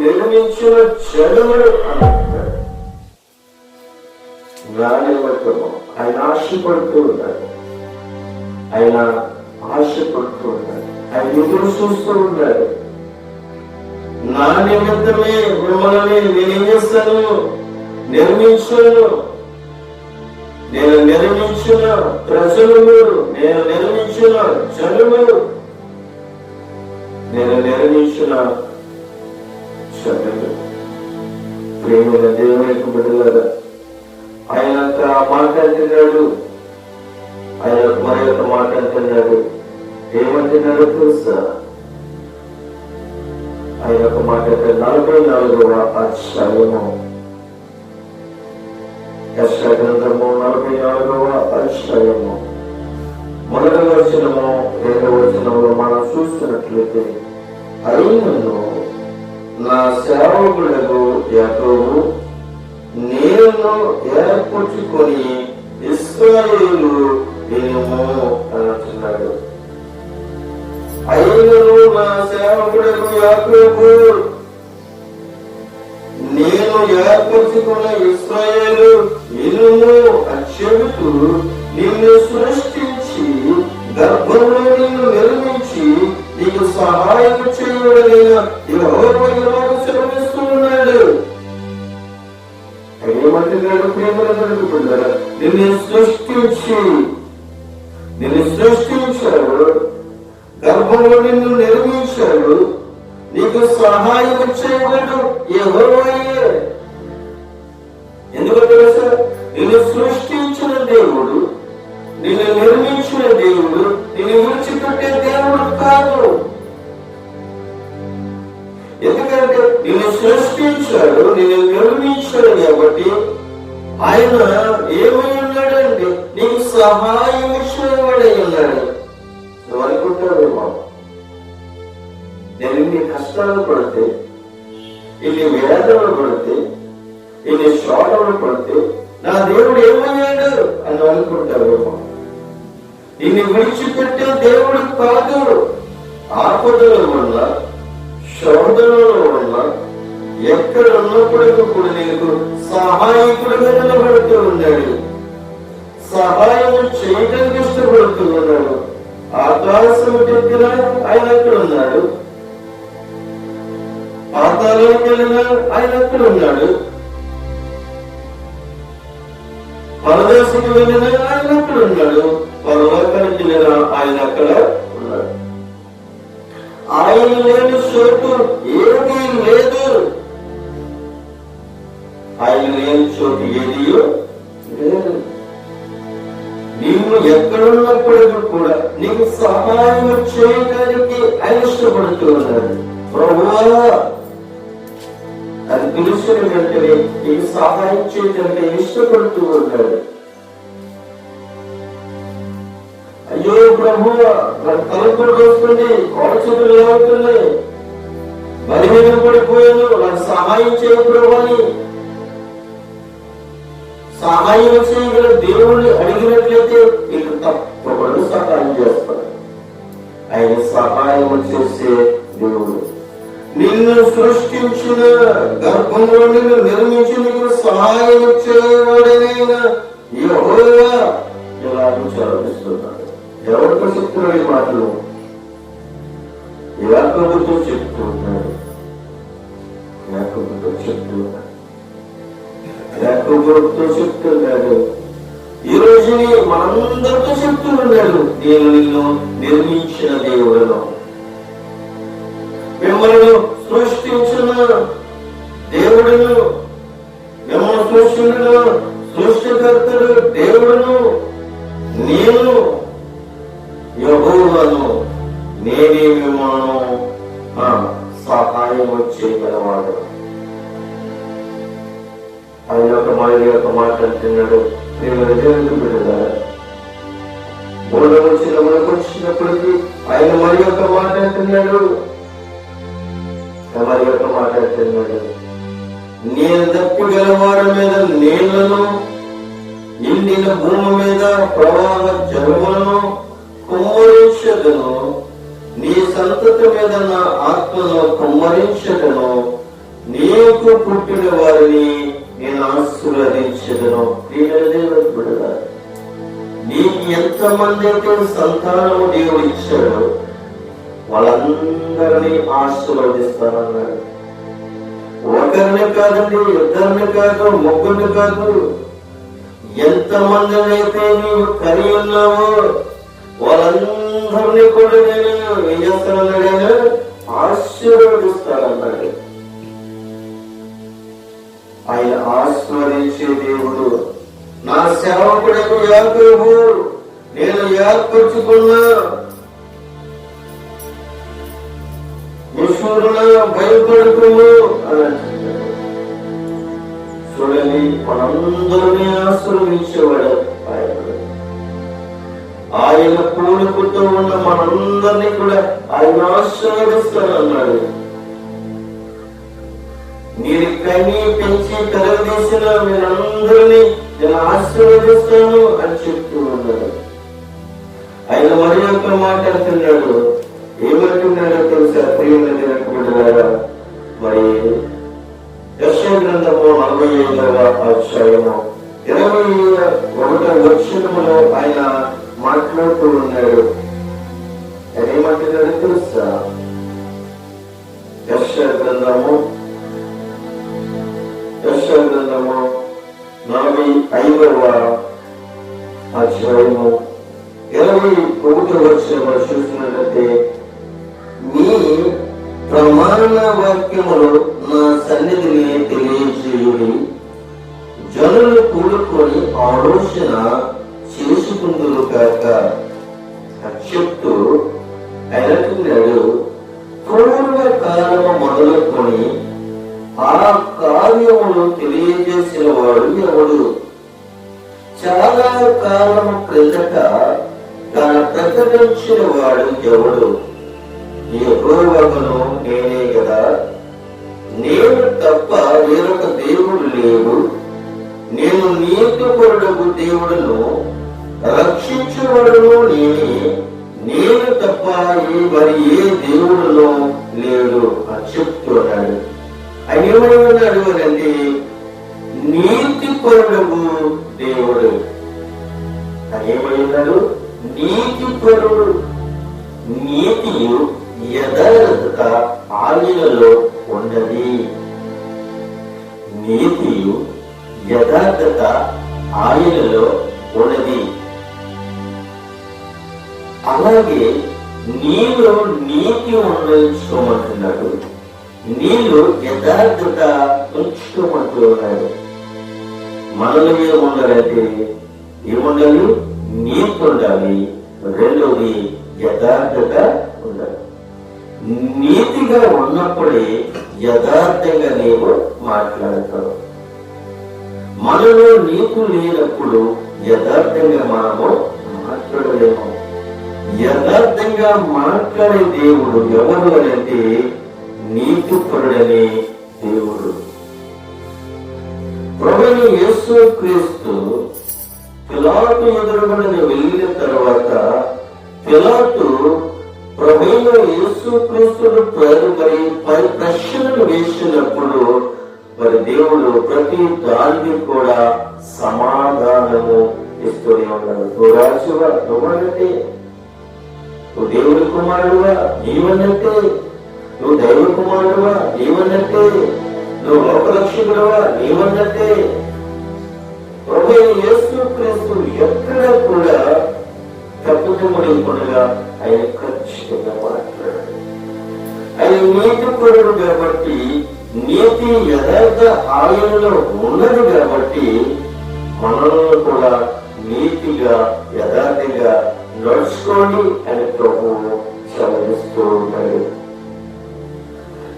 నిర్మించిన జనములు అని అంటాడు నా నిమిత్తము ఆయన ఆశపడుతూ ఉన్నాడు ఆయన ఆశపడుతూ ఉన్నాడు ఆయన ఎదురు చూస్తూ ఉన్నాడు నా నిమిత్తమే మిమ్మల్ని నేనేం చేస్తాను? నిర్మించాను. నేను నిర్మించిన ప్రజలు మీరు నేను నిర్మించిన జనులు. నేను నిర్మించిన జనులు ప్రేమైన దేవునికి బిడ్డలారా ఆయన మాట అంటున్నాడు. ఆయన మరి మాట అంటున్నాడు. ఏమంటున్నాడు తెలుసా? ఆయన ఒక మాట నలభై నాలుగవ అధ్యాయము. గ్రంథము నలభై నాలుగవ అధ్యాయము. మొదటి వచనము రెండవ వచనంలో మనం చూస్తున్నట్లయితే అయినను నా సేవకులకు యాకోబు నేను ఏర్పరచుకొని ఇస్రాయేలు వినుము అంటున్నాడు అయినను నా సేవకులకు యాకోబు నేను ఏర్పరచుకున్న ఇస్రాయేలు వినుము అని చెబుతూ నిన్ను సృష్టించి గర్భంలో నిన్ను నిర్మించి నీకు సహాయం చేయబడిన యెహోవా ఇలాగ సెలవిస్తున్నాడు ఏమంటున్నాడు ప్రేమలకు పిల్లలు నిన్ను సృష్టించి నిన్ను సృష్టించాడు. గర్భంలో నిన్ను నిర్మించాడు. నీకు సహాయం చేయగలడు. ఎవరు కాబట్టి ఆయన ఏమై ఉన్నాడండి? నీకు సహాయం ఇచ్చేవాడై ఉన్నాడు నువ్వు అనుకుంటావేమో? నేను ఇన్ని కష్టాలు పడితే ఇన్ని వేదనలు పడితే ఇన్ని శోకములు పడితే నా దేవుడు ఏమయ్యాడు అని అనుకుంటావేమో? ఇన్ని విడిచిపెట్టే దేవుడు కాదు. ఆపదల వల్ల శోధనల వల్ల ఎక్కడ ఉన్నప్పటికీ కూడా నీకు సహాయకుడిగా నిలబడుతూ ఉన్నాడు. సహాయం చేయడానికి ఇష్టపడుతూ ఉన్నాడు. ఆకాశం దగ్గర ఆయన ఎక్కడ ఉన్నాడు. పాతాళంకి వెళ్ళిన ఆయన ఎక్కడ ఉన్నాడు. పరదేశంకి వెళ్ళిన ఆయన ఎక్కడ ఉన్నాడు. పరలోకానికి వెళ్ళిన ఆయన అక్కడ ఉన్నాడు. ఆయన లేని చోటు సహాయం చేయడానికి ఆయన ఇష్టపడుతూ ఉన్నాడు ప్రభువా అది పిలుస్తున్న వెంటనే నీకు సహాయం చేయడానికి ఇష్టపడుతూ ఉన్నాడు. అయ్యో ప్రభు నాకు తలుపులు వస్తుంది కోడచులు ఏమవుతున్నాయి మరి పడిపోయాను నాకు సహాయం చేయ ప్రభు సహాయం చేయగల దేవుణ్ణి అడిగినట్లయితే నీకు తప్పకుండా సహాయం చేస్తాడు ఆయన సహాయం చేసే దేవుడు నిన్ను సృష్టించిన గర్భంలో నిన్ను నిర్మించి సహాయం చేయబడిన యెహోవా ఇలాగ చదివిస్తున్నాడు ఎవరితో చెప్తున్నాడు ఈ మాటలు యాకోబుతో చెప్తున్నాడు యాకోబుతో చెప్తున్నాడు యాకోబుతో చెప్తున్నాడు మనందరికీ మనందరితో చెప్తున్నాడు నేను నిన్ను నిర్మించిన దేవుడను మిమ్మల్ని సృష్టించిన దేవుడును మిమ్మల్ని సృష్టించిన సృష్టికర్తడు దేవుడును నేను యహోవను నేనే మిమ్మల్ని ఆ, సహాయం చేయగలవాడు. ఆయన ఒక మాట ఒక మాట అంటున్నాడు. నేను దేవుడికి మూడవ వచ్చిన మనకు వచ్చినప్పటికీ ఆయన మరి యొక్క మాట మరి యొక్క మాట నేను మీద నీళ్ళను నిండిన భూమి మీద ప్రవాహ జలములను కుమ్మరించదను నీ సంతతి మీద నా ఆత్మను కుమ్మరించదను నీకు పుట్టిన వారిని నేను ఆశీర్వదించదను బిడ్డ నీకు ఎంతమంది అయితే సంతానము దేవుడు ఇచ్చాడో వాళ్ళందరినీ ఆశీర్వదిస్తానన్నాడు. ఒకరిని కాదండి ఇద్దరిని కాదు ముగ్గురిని కాదు. ఎంతమందిని అయితే నీవు కలిగి ఉన్నావో వాళ్ళందరినీ కూడా నేను ఏం చేస్తానన్నాడు? ఆయన ఆశీర్వదిస్తానన్నాడు. ఆయన ఆస్వాదించే దేవుడు. నా సేవకుడకు యాకోబు నేను ఏర్పరచుకున్నా. చూడండి మనందరినీ ఆశ్రమించేవాడు ఆయన. ఆయన ఉన్న మనందరినీ కూడా ఆయన ఆశీర్వదిస్తానన్నాడు. మీరు కని పెంచి పెరగదీసిన మీరందరినీ నేను ఆశీర్వదిస్తాను అని చెప్తూ ఉన్నాడు. ఆయన మరి యొక్క మాట్లాడుతున్నాడు ఏమంటున్నాడో తెలుసా ప్రియుల మరి యశ గ్రంథము నలభై ఐదవ అధ్యాయము ఇరవై ఒకటో వచనములో ఆయన మాట్లాడుతూ ఉన్నాడు. ఆయన ఏమంటున్నాడో తెలుసా? యశ గ్రంథము గ్రంథము నలభై ఐదవ అధ్యాయము. ఇరవై ఒకటి వచ్చిన చూసినట్లయితే మీ ప్రమాణ వాక్యములు నా సన్నిధిని తెలియజేయుడి. జనులు కూడుకొని ఆలోచన చేసుకుందురు కాక అని చెప్తూ ఆయన పూర్వ కాలము మొదలుకొని ఎవడు చాలా కాలం క్రిందట తన ప్రకటించిన వాడు ఎవడు యెహోవాను నేనే కదా. నేను తప్ప వేరొక దేవుడు లేడు. నేను నీతిపరుడకు దేవుడును. రక్షించబడును నేనే. నేను తప్ప మరి ఏ దేవుడును లేడు అని చెప్తున్నాడు. ఆయన ఏమని ఉన్నాడు అంటే నీతిపరుడకు దేవుడు. ఆయన ఏమని ఉన్నాడు నీతిపరుడు నీతియు యథార్థత ఆయనలో ఉన్నది. నీతియు యథార్థత ఆయనలో ఉన్నది. అలాగే నీలో నీతి ఉంచుకోమంటున్నాడు నీళ్ళు యథార్థత ఉంచుకోమంటున్నాడు మనల మీద ఏముండాలంటే ఏముండాలి? నీతి ఉండాలి రెండవది యథార్థత ఉండాలి. నీతిగా ఉన్నప్పుడే యథార్థంగా నీవు మాట్లాడతావు. మనలో నీకు లేనప్పుడు యథార్థంగా మనము మాట్లాడలేము. యథార్థంగా మాట్లాడే దేవుడు ఎవరు అని అంటే నీతిపరుడనే దేవుడు. ప్రభుని యేసు క్రీస్తు పిలాటు ఎదురుగుండా వెళ్ళిన తర్వాత పిలాటు ప్రభుత్వ యేసు క్రీస్తును ప్ర- మరి ప్రశ్నలు వేసినప్పుడు మరి దేవుడు ప్రతి దానికి కూడా సమాధానము ఇస్తూనే ఉన్నాడు. నువ్వు రాజువా నువ్వన్నట్టే. నువ్వు దేవుడి కుమారుడువా నీవన్నట్టే. నువ్వు దైవ కుమారుడువా నీవన్నట్టే. నువ్వు లోకరక్షకుడువా నీవన్నట్టే. ప్రభు యేసు క్రీస్తు ఎక్కడ కూడా తప్పుదమ్మడికుండా ఆయన ఖచ్చితంగా మాట్లాడాడు. ఆయన నీతిపరుడు కాబట్టి నీతి యథార్థ ఆయనలో ఉన్నది కాబట్టి మనల్ని కూడా నీతిగా యథార్థంగా నడుచుకోండి అని ప్రభువు సెలవిస్తూ ఉన్నాడు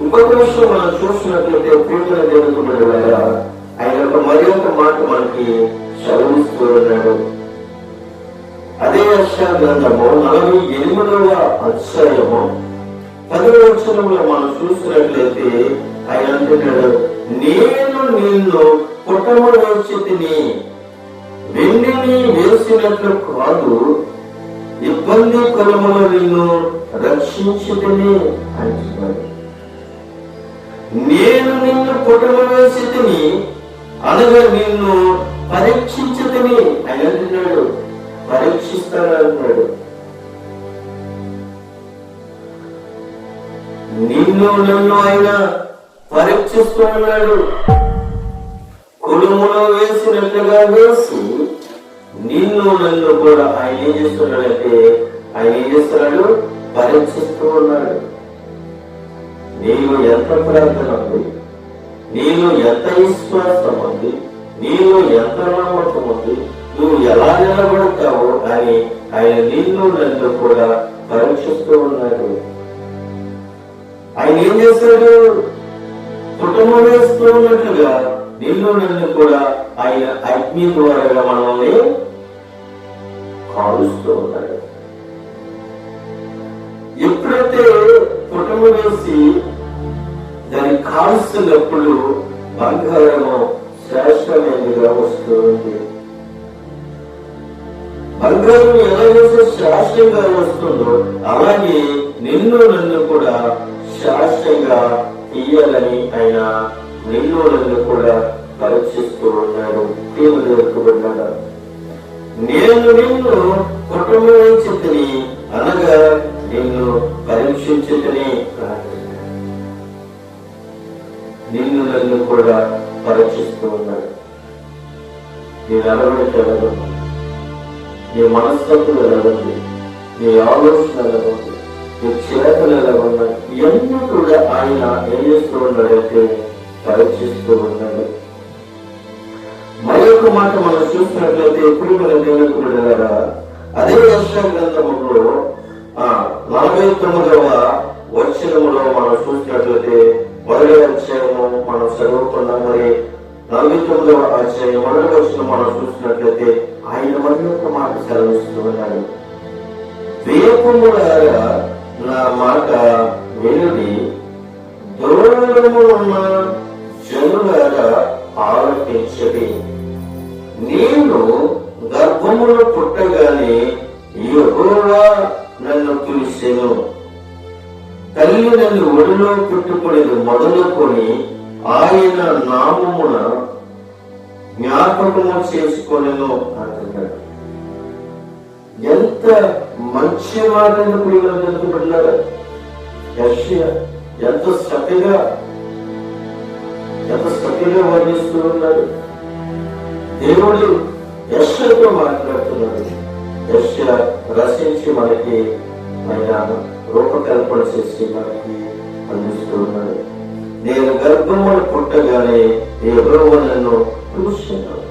ఇంకొక విషయం మనం చూసినట్లయితే ప్రియమైన దేవుడు వల్ల ఆయన ఒక మరి ఒక మాట మనకి సెలవిస్తూ ఉన్నాడు అదే అక్షర గ్రంథము నలభై ఎనిమిదవ అధ్యాయము పదవ వచనంలో మనం చూసినట్లయితే ఆయన అంటున్నాడు నేను నిన్ను పుట్టముడు వచ్చితిని వెండిని వేసినట్లు కాదు ఇబ్బంది కొలములో నిన్ను రక్షించుకుని అంటున్నాడు. నేను నిన్ను పుటమ వేసితిని అనగా నిన్ను పరీక్షించదని ఆయన పరీక్షిస్తానన్నాడు నిన్ను నన్ను ఆయన పరీక్షిస్తూ ఉన్నాడు కుడుములో వేసినట్లుగా వేసి నిన్ను నన్ను కూడా ఆయన ఏం చేస్తున్నాడంటే ఆయన ఏం చేస్తున్నాడు? పరీక్షిస్తూ ఉన్నాడు. నీవు ఎంత ప్రార్థన ఉంది? నీలో ఎంత విశ్వాసం ఉంది నీలో ఎంత నమ్మకం ఉంది నువ్వు ఎలా నిలబడతావు అని ఆయన నిన్ను నన్ను కూడా పరీక్షిస్తూ ఉన్నాడు. ఆయన ఏం చేశాడు? కుటుంబం వేస్తూ ఉన్నట్లుగా నిన్ను నన్ను కూడా ఆయన అగ్ని ద్వారా మనల్ని కాలుస్తూ ఉన్నాడు. ఎప్పుడైతే కుటుంబం వేసి దానికి కాలుస్తున్నప్పుడు బంగారము శాశ్వతమైనదిగా వస్తుంది. బంగారం ఎలాగైతే శాశ్వతంగా వస్తుందో అలాగే నిన్ను నన్ను కూడా శాశ్వతంగా తీయాలని ఆయన నిన్ను నన్ను కూడా పరీక్షిస్తూ ఉన్నాడు. దేవుడు నేను నిన్ను కుటుంబం చిత్తని అనగా నిన్ను పరీక్షించుతని కూడా పరీక్షిస్తూ ఉన్నాడు నీ నడవడికి ఎలాగుంది నీ మనస్తత్వం ఎలాగుంది నీ ఆలోచన ఎలాగుంది నీ చేతలు ఎలాగున్నాయి ఇవన్నీ కూడా ఆయన ఏం చేస్తూ ఉన్నాడంటే పరీక్షిస్తూ ఉన్నాడు. మరొక మాట మనం చూసినట్లయితే ఎప్పుడు మన దేవునికి వెళ్ళారా అదే వర్షం గ్రంథములో ఆ నలభై తొమ్మిదవ వచ్చినములో మనం చూసినట్లయితే మొదటి అధ్యాయము మనం చదువుకున్నాం మరి నలభై తొమ్మిదవ అధ్యాయం మొదటి వచ్చిన మనం చూసినట్లయితే ఆయన మరి ఒక మాట సెలవిస్తున్నాడు. ఉన్నాడు నా మాట వినుడి. దూరము ఉన్న జనులాగా ఆలోచించడి నేను తల్లి ఒడిలో పుట్టుకునేది మొదలుకొని ఆయన నామమున జ్ఞాపకము చేసుకొనెను అంటున్నాడు. ఎంత మంచి మాటను ప్రియులు తెలుసుకుంటున్నారు ఎంత సతిగా ఎంత సతిగా వర్ణిస్తూ ఉన్నాడు. దేవుడు యశ్వతో మాట్లాడుతున్నాడు. యశ రచించి మనకి ఆయన రూపకల్పన చేసి మనకి అందిస్తూ ఉన్నాడు నేను గర్భమును పుట్టగానే ఎవరో నన్ను చూస్తున్నాను